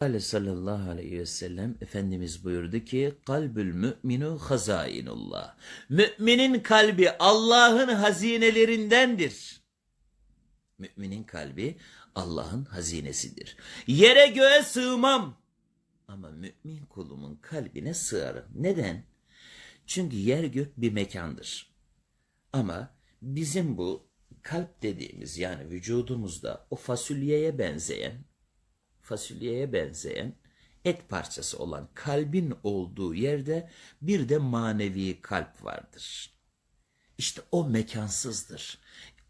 Kale sallallahu aleyhi ve sellem Efendimiz buyurdu ki kalbül müminu hazainullah. Müminin kalbi Allah'ın hazinelerindendir. Müminin kalbi Allah'ın hazinesidir. Yere göğe sığmam ama mümin kulumun kalbine sığarım. Neden? Çünkü yer gök bir mekandır. Ama bizim bu kalp dediğimiz yani vücudumuzda o fasulyeye benzeyen fasulyeye benzeyen et parçası olan kalbin olduğu yerde bir de manevi kalp vardır. İşte o mekansızdır.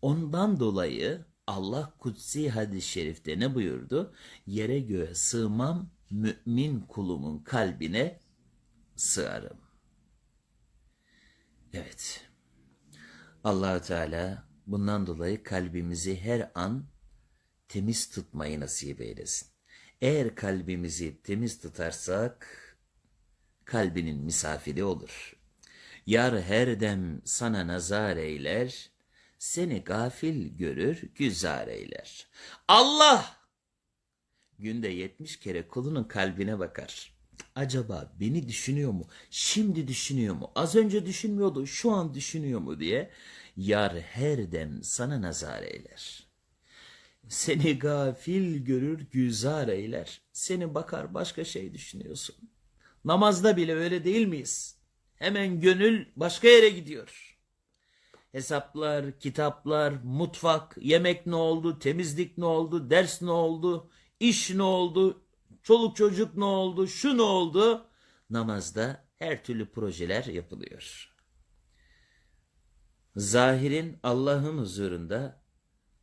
Ondan dolayı Allah kutsi hadis-i şerifte ne buyurdu? Yere göğe sığmam, mümin kulumun kalbine sığarım. Evet. allah Teala bundan dolayı kalbimizi her an temiz tutmayı nasip eylesin. Eğer kalbimizi temiz tutarsak kalbinin misafiri olur. Yar her dem sana nazar eyler, seni gafil görür güzar eyler. Allah günde yetmiş kere kulunun kalbine bakar. Acaba beni düşünüyor mu? Şimdi düşünüyor mu? Az önce düşünmüyordu, şu an düşünüyor mu diye yar her dem sana nazar eyler. Seni gafil görür güzar eyler. Seni bakar başka şey düşünüyorsun. Namazda bile öyle değil miyiz? Hemen gönül başka yere gidiyor. Hesaplar, kitaplar, mutfak, yemek ne oldu, temizlik ne oldu, ders ne oldu, iş ne oldu, çoluk çocuk ne oldu, şu ne oldu? Namazda her türlü projeler yapılıyor. Zahirin Allah'ın huzurunda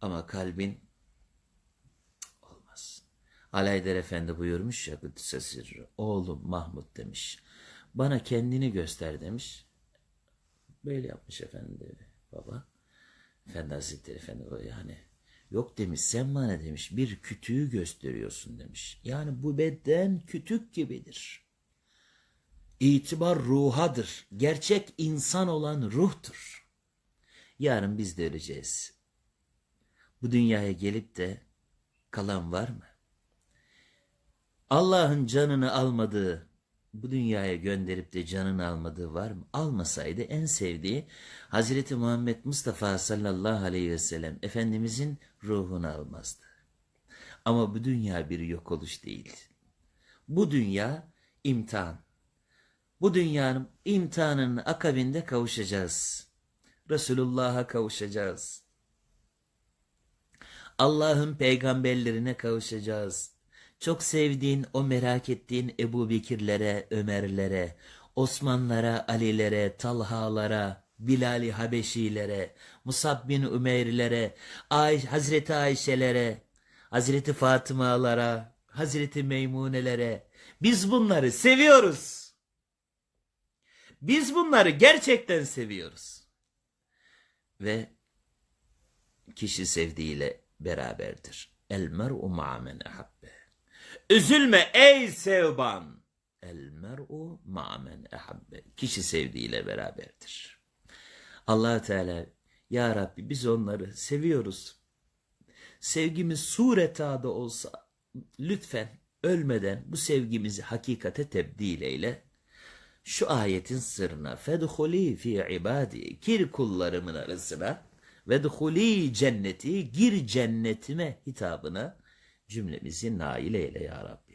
ama kalbin. Alaydar Efendi buyurmuş ya Kudüs'e. Oğlum Mahmut demiş. Bana kendini göster demiş. Böyle yapmış efendi baba. Efendi Hazretleri Efendi yani yok demiş sen bana demiş bir kütüğü gösteriyorsun demiş. Yani bu beden kütük gibidir. İtibar ruhadır. Gerçek insan olan ruhtur. Yarın biz de öleceğiz. Bu dünyaya gelip de kalan var mı? Allah'ın canını almadığı, bu dünyaya gönderip de canını almadığı var mı? Almasaydı en sevdiği Hazreti Muhammed Mustafa sallallahu aleyhi ve sellem Efendimizin ruhunu almazdı. Ama bu dünya bir yok oluş değil. Bu dünya imtihan. Bu dünyanın imtihanının akabinde kavuşacağız. Resulullah'a kavuşacağız. Allah'ın peygamberlerine kavuşacağız. Çok sevdiğin, o merak ettiğin Ebu Bekirlere, Ömerlere, Osmanlara, Alilere, Talhalara, Bilal-i Habeşilere, Musab bin Ümeyrlere, Ay Hazreti Ayşelere, Hazreti Fatımalara, Hazreti Meymunelere. Biz bunları seviyoruz. Biz bunları gerçekten seviyoruz. Ve kişi sevdiğiyle beraberdir. El mer'u ma'men ehabbe. Üzülme ey sevban. El mer'u ma'men ehabbe. Kişi sevdiğiyle beraberdir. allah Teala Ya Rabbi biz onları seviyoruz. Sevgimiz sureta da olsa lütfen ölmeden bu sevgimizi hakikate tebdil eyle. Şu ayetin sırrına fedhuli fi ibadi gir kullarımın arasına ve cenneti gir cennetime hitabına cümlemizi nail eyle ya Rabbi.